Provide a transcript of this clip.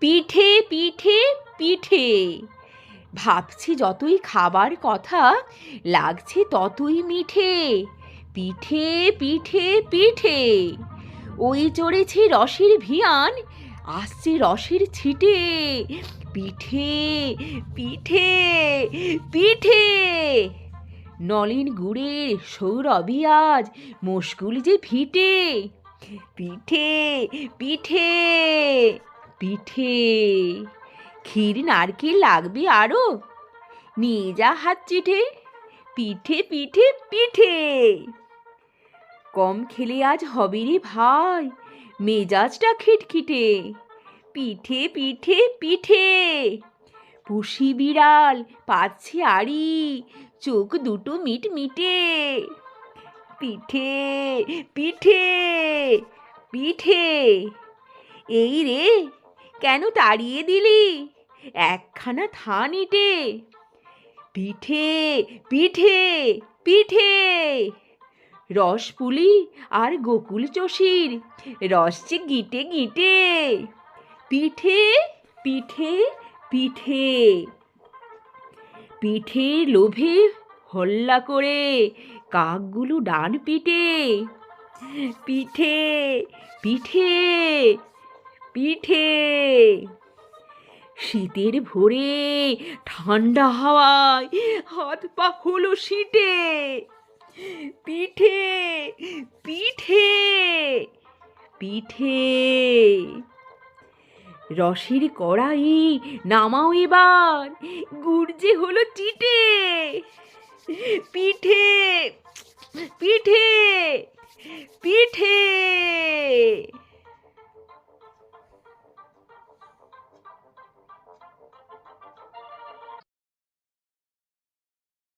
পিঠে পিঠে পিঠে। ভাবছি যতই খাবার কথা, লাগছে ততই মিঠে। পিঠে পিঠে পিঠে। ওই চড়েছে রসের ভিয়ান, আসছে রসের ছিটে। পিঠে পিঠে পিঠে। নলিন গুড়ের সৌরভী আজ মুশকুল যে ফিটে। পিঠে পিঠে পিঠে। ক্ষীর নারকেল লাগবে আরও নিয়ে যা হাত চিঠে, পিঠে পিঠে পিঠে। কম খেলে আজ হবে রে ভাই মেজাজটা খিটখিটে। পিঠে পিঠে পিঠে। পুষি বিড়াল, পাচ্ছি আড়ি, চোখ দুটো মিট মিটে পিঠে পিঠে পিঠে। এই রে, কেন তাড়িয়ে দিলি? একখানা থান ইটে পিঠে পিঠে পিঠে। রসপুলি আর গোকুল চষির রসছে গিটে গিটে। পিঠে পিঠে পিঠে। পিঠের লোভে হল্লা করে কাকগুলো ডান পিটে পিঠে পিঠে পিঠে। শীতের ভোরে ঠান্ডা হাওয়ায় হাত পা হলো শীতে পিঠে পিঠে পিঠে। রসের কড়াই নামাও এবার। গুড় হলো টিটে পিঠে। পিঠে। পিঠে।